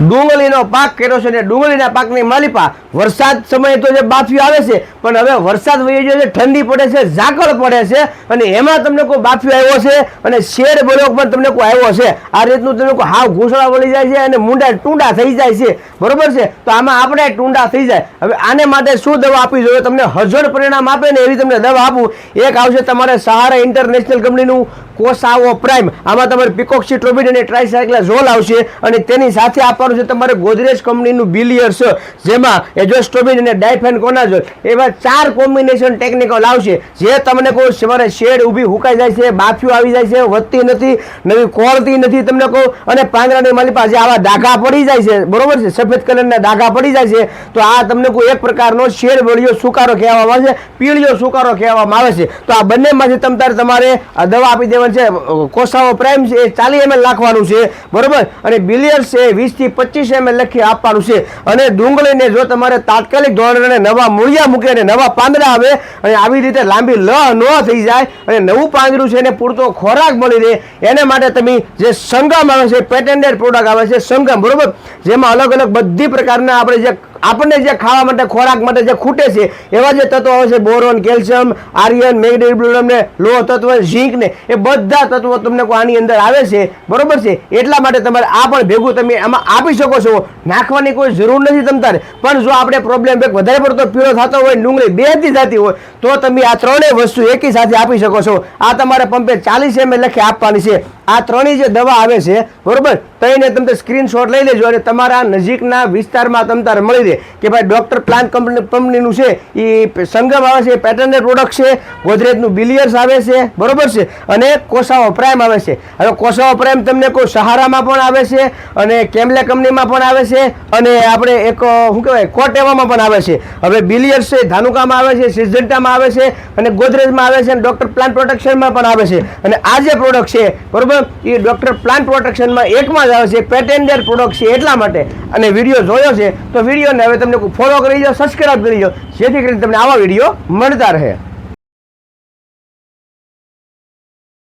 ડુંગળીનો પાક કર્યો છે અને ડુંગળીના પાકની માલિપા વરસાદ સમયે તો જે બાફીઓ આવે છે, પણ હવે વરસાદ વહી ગયો છે ઠંડી પડે છે, ઝાકળ પડે છે અને એમાં તમને કોઈ બાફિયો આવ્યો છે અને શેર બ્લોક પણ તમને કોઈ આવ્યો છે. આ રીતનું તમને કોઈ હાવ ઘૂંસળા વળી જાય છે અને મૂંડા ટૂંડા થઈ જાય છે. બરોબર છે? તો આમાં આપણે ટૂંડા થઈ જાય. હવે આને માટે શું દવા આપવી જોઈએ? તમને હજર પરિણામ આપે ને એવી તમને દવા આપું. એક આવશે તમારે સહારા ઇન્ટરનેશનલ કંપનીનું કોસાવો પ્રાઇમ. આમાં તમારે પિકોક્સિટ્રોબિન અને ટ્રાયસાયક્લાઝોલ આવશે અને તેની સાથે આપવાનું છે તમારે ગોદરેજ કંપનીનું બિલિયર્સ જેમાં એજોસ્ટોબિન અને ડાયફેન ડાયફેનકોનાઝોલ એવા ચાર કોમ્બિનેશન ટેકનિકલ આવશે જે તમને કહું તમારે શેડ ઊભી હુકાઈ જાય છે બાફિયું આવી જાય છે, વધતી નથી, નવી કોળતી નથી તમને કહું અને પાંદડાની મારી પાસે આવા ડાઘા પડી જાય છે, બરોબર છે, સફેદ કલરના ડાઘા પડી જાય છે, તો આ તમને કોઈ એક પ્રકારનો શેડ વળિયો સુકારો કહેવામાં આવે છે, પીળિયો સુકારો કહેવામાં આવે છે, તો આ બંનેમાંથી તમ તારે તમારે દવા આપી દેવાની છે કોસાવો પ્રાઇમ છે, એ ચાલી એમ લાખવાનું છે, બરોબર, અને બિલિયર્સ છે વીસથી પચીસ એમ લખી આપવાનું છે. અને ડુંગળીને જો તમારે તાત્કાલિક ધોરણે નવા મૂળિયા મૂકે અને નવા પાંદડા આવે અને આવી રીતે લાંબી લ ન થઈ જાય અને નવું પાંદડું છે એને પૂરતો ખોરાક મળી રહે, એને માટે તમે જે સંગમ આવે છે પેટેન્ટેડ પ્રોડક્ટ આવે છે, સંગમ, બરોબર? જેમાં અલગ અલગ બધી પ્રકારના આપણે જે આપણને જે ખાવા માટે ખોરાક માટે જે ખૂટે છે, એવા જે તત્વો આવે છે, બોરોન, કેલ્શિયમ, આર્યન મેગ્નેશિયમ ને લોહ તત્વ, ઝીંક ને, એ બધા તત્વો તમને આની અંદર આવે છે, બરોબર છે? એટલા માટે તમારે આ પણ ભેગું તમે આમાં આપી શકો છો. નાખવાની કોઈ જરૂર નથી તમ તારે પણ જો આપણે પ્રોબ્લેમ વધારે પડતો પીળો થતો હોય, ડુંગળી બેહતી થતી હોય, તો તમે આ ત્રણેય વસ્તુ એકી સાથે આપી શકો છો. આ તમારે પંપે ચાલીસ એમ લખી આપવાની છે. આ ત્રણેય જે દવા આવે છે, બરોબર? તો એને તમે સ્ક્રીનશોટ લઈ લેજો અને તમારા નજીકના વિસ્તારમાં તમ તારે મળી રહે કે ભાઈ ડૉક્ટર પ્લાન્ટ કંપની કંપનીનું છે એ સંગમ આવે છે પેટર્નેડ પ્રોડક્ટ છે, ગોદરેજનું બિલિયર્સ આવે છે, બરોબર છે? અને કોસાવો પ્રાઇમ આવે છે. હવે કોસાવો પ્રાઇમ તમને કોઈ સહારામાં પણ આવે છે અને કેમલે કંપનીમાં પણ આવે છે અને આપણે એક શું કહેવાય કોટેવામાં પણ આવે છે. હવે બિલિયર્સ છે, ધાનુકામાં આવે છે, સિઝન્ટામાં આવે છે અને ગોદરેજમાં આવે છે અને ડૉક્ટર પ્લાન્ટ પ્રોટેક્શનમાં પણ આવે છે. અને આ જે પ્રોડક્ટ છે, બરોબર? એ ડૉક્ટર પ્લાન્ટ પ્રોટેક્શનમાં એકમાં જ આવે છે પેટેન્ડેડ પ્રોડક્ટ છે એટલા માટે. અને વીડિયો જોયો છે, તો વિડીયોને હવે તમને ફોલો કરી દો સબસ્ક્રાઇબ કરી દો, જેથી કરીને તમને આવા વીડિયો મળતા રહે.